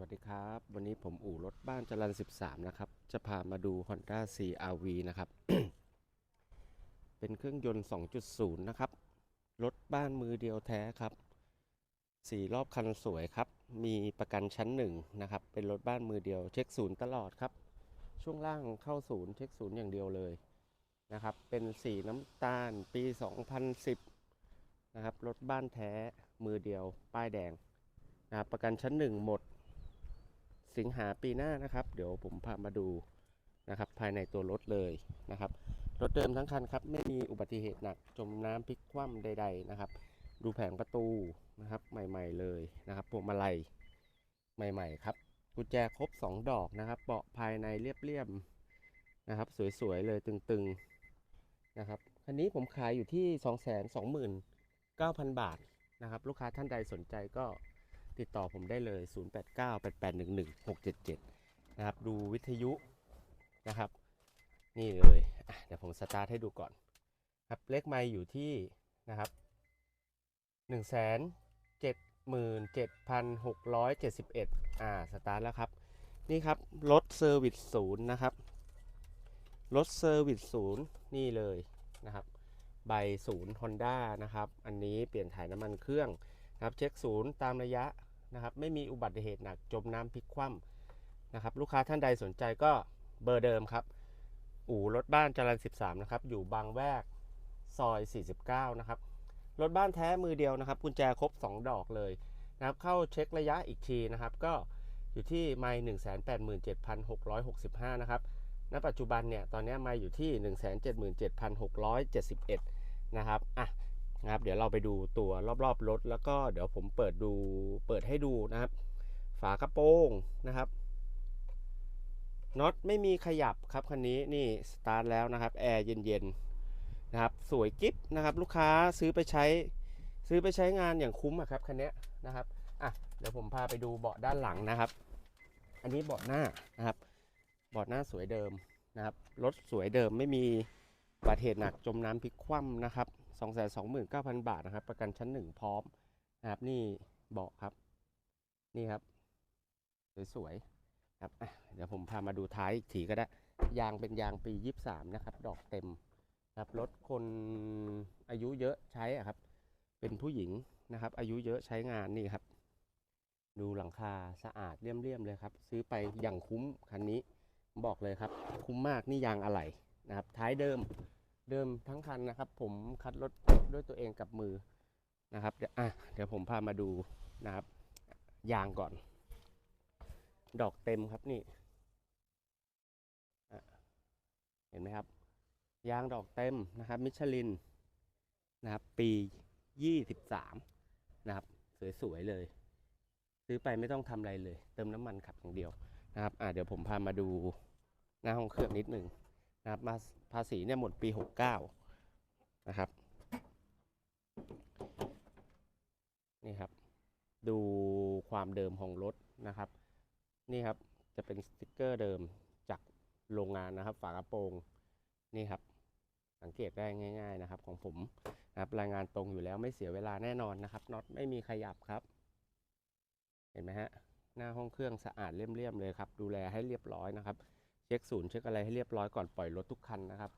วัสดีครับ วันนี้ผมอู่รถบ้านจรัน13 นะครับ จะพามาดู Honda CRV นะครับ เป็นเครื่องยนต์ 2.0 นะครับ รถบ้านมือเดียวแท้ครับ สีรอบคันสวยครับ มีประกันชั้นหนึ่งนะครับ เป็นรถบ้านมือเดียวเช็คศูนย์ตลอดครับ ช่วงล่างเข้าศูนย์เช็คศูนย์อย่างเดียวเลยนะครับ เป็นสีน้ำตาลปี 2010 นะครับ รถบ้านแท้มือเดียว ป้ายแดงนะครับประกันชั้นหนึ่งหมด สิงหาปีหน้านะครับ เดี๋ยวผมพามาดูนะครับ ภายในตัวรถเลยนะครับ รถเดิมทั้งคันครับ ไม่มีอุบัติเหตุหนักจมน้ำพลิกคว่ำใด ๆนะครับ ดูแผงประตูนะครับ ใหม่ ๆ เลยนะครับพวงมาลัยใหม่ ๆ ครับ กุญแจครบ 2 ดอกนะครับเบาะภายในเรียบๆนะครับ สวย ๆ เลยตึงๆนะครับคันนี้ผมขายอยู่ที่ 229,000 บาทนะครับ ลูกค้าท่านใดสนใจก็ ติดต่อผมได้เลย 0898811677 นะครับ ดูวิทยุนะครับ นี่เลยเดี๋ยวผมสตาร์ทให้ดูก่อน ครับเลขไมล์อยู่ที่นะครับ177,671 อ่า สตาร์ทแล้วครับ นี่ครับ รถเซอร์วิสศูนย์นะครับ รถเซอร์วิสศูนย์นี่เลยนะครับ ใบศูนย์ Honda นะครับ อันนี้เปลี่ยนถ่ายน้ำมันเครื่องนะครับ เช็คศูนย์ตามระยะ นะครับไม่มีอุบัติเหตุหนักจมน้ำพลิกคว่ำนะครับลูกค้าท่านใดสนใจก็เบอร์เดิมครับ อู่รถบ้านจรัน13 นะครับ อยู่บางแวกซอย 49 นะครับ รถบ้านแท้มือเดียวนะครับ กุญแจครบ 2 ดอกเลยนะครับ เข้าเช็คระยะอีกทีนะครับ ก็อยู่ที่ไมล์187,665นะครับ ณ ปัจจุบันเนี่ย ตอนนี้ไมล์อยู่ที่177,671นะครับ อะ นะครับเดี๋ยวเราไปดูตัวรอบๆรถแล้วก็เดี๋ยวผมเปิดดูเปิดให้ดูนะครับ ฝากระโปรงนะครับน็อตไม่มีขยับครับคันนี้นี่สตาร์ทแล้วนะครับแอร์เย็นๆนะครับสวยกิ๊บนะครับลูกค้าซื้อไปใช้ซื้อไปใช้งานอย่างคุ้มอะครับคันนี้นะครับอะเดี๋ยวผมพาไปดูเบาะด้านหลังนะครับ อันนี้เบาะหน้านะครับเบาะหน้าสวยเดิมนะครับรถสวยเดิมไม่มีบัติเหตุหนักจมน้ำพลิกคว่ำนะครับ 229,000 บาทนะครับ ประกันชั้นหนึ่งพร้อมนะครับ นี่เบาะครับ นี่ครับ สวยๆครับเดี๋ยวผมพามาดูท้ายอีกทีก็ได้ ยางเป็นยางปี 23 นะครับ ดอกเต็มครับรถคนอายุเยอะใช้อะครับ เป็นผู้หญิงนะครับ อายุเยอะใช้งานนี่ครับ ดูหลังคาสะอาดเลี่ยมๆเลยครับ ซื้อไปอย่างคุ้มคันนี้บอกเลยครับ คุ้มมากนี่ยางอะไหล่นะครับ ท้ายเดิม เดิมทั้งคันนะครับ ผมคัดรถด้วยตัวเองกับมือนะครับเดี๋ยวอะเดี๋ยวผมพามาดูนะครับ ยางก่อน ดอกเต็มครับนี่เห็นไหมครับ ยางดอกเต็มนะครับ มิชลินนะครับ ปี 23 นะครับ สวย ๆ เลย ซื้อไปไม่ต้องทำอะไรเลย เติมน้ำมันขับอย่างเดียวนะครับ อะเดี๋ยวผมพามาดูหน้าห้องเครื่องนิดหนึ่ง นะครับมาภาษีเนี่ยหมดปี 69 นะครับ นี่ครับ ดูความเดิมของรถนะครับ นี่ครับจะเป็นสติกเกอร์เดิมจากโรงงานนะครับ ฝากระโปรงนี่ครับ สังเกตได้ง่าย ๆนะครับ ของผมนะครับรายงานตรงอยู่แล้วไม่เสียเวลาแน่นอนนะครับน็อตไม่มีขยับครับ เห็นไหมฮะหน้าห้องเครื่องสะอาดเลี่ยมๆเลยครับ ดูแลให้เรียบร้อยนะครับ ช็คศูนย์เช็คอะไรให้เรียบร้อยก่อนปล่อยรถทุกคันนะครับ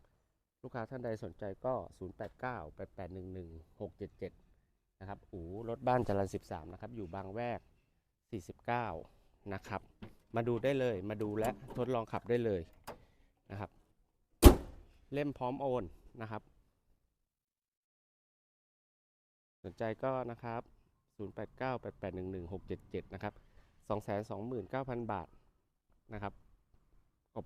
ลูกค้าท่านใดสนใจก็ 089 8811 677 นะครับอู๋รถบ้านจรัน13 นะครับ อยู่บางแวก 49 นะครับ มาดูได้เลยมาดูและทดลองขับได้เลยนะครับ เล่มพร้อมโอนนะครับ สนใจก็นะครับ 089 8811 677 นะครับ 229,000 บาทนะครับขอบ